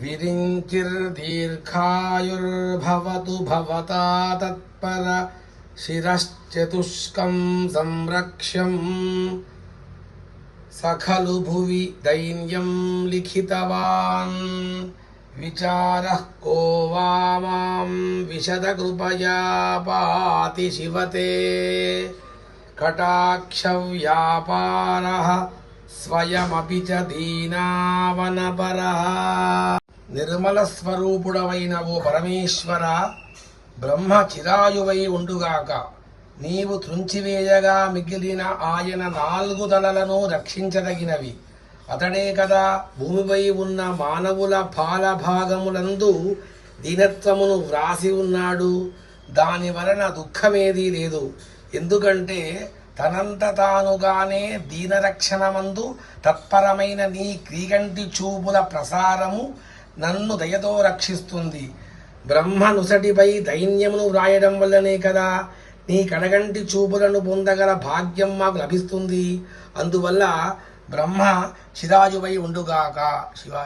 विरिञ्चिर्दीर्घायुर्भवतु भवता तत्पर शिरश्चतुष्कं संरक्ष्यम्। स खलु भुवि दैन्यं लिखितवान्। विचारः को वा माँ विशदकृपया पाति शिवते। कटाक्षव्यापारः स्वयमपि च दीनावनपरः। నిర్మల స్వరూపుడవైన ఓ పరమేశ్వర బ్రహ్మ చిరాయువై ఉండుగాక. నీవు త్రుంచివేయగా మిగిలిన ఆయన నాలుగు తలలను రక్షించదగినవి. అతడే కదా భూమిపై ఉన్న మానవుల పాల భాగములందు దీనత్వమును వ్రాసి ఉన్నాడు. దాని వలన దుఃఖమేదీ లేదు. ఎందుకంటే తనంత తానుగానే దీనరక్షణమందు తత్పరమైన నీ క్రీగంటి చూపుల ప్రసారము నన్ను దయతో రక్షిస్తుంది. బ్రహ్మ నుసటిపై దైన్యమును వ్రాయడం వల్లనే కదా నీ కడగంటి చూపులను పొందగల భాగ్యం మాకు లభిస్తుంది. అందువల్ల బ్రహ్మ చిరాజువై ఉండుగాక. శివాయ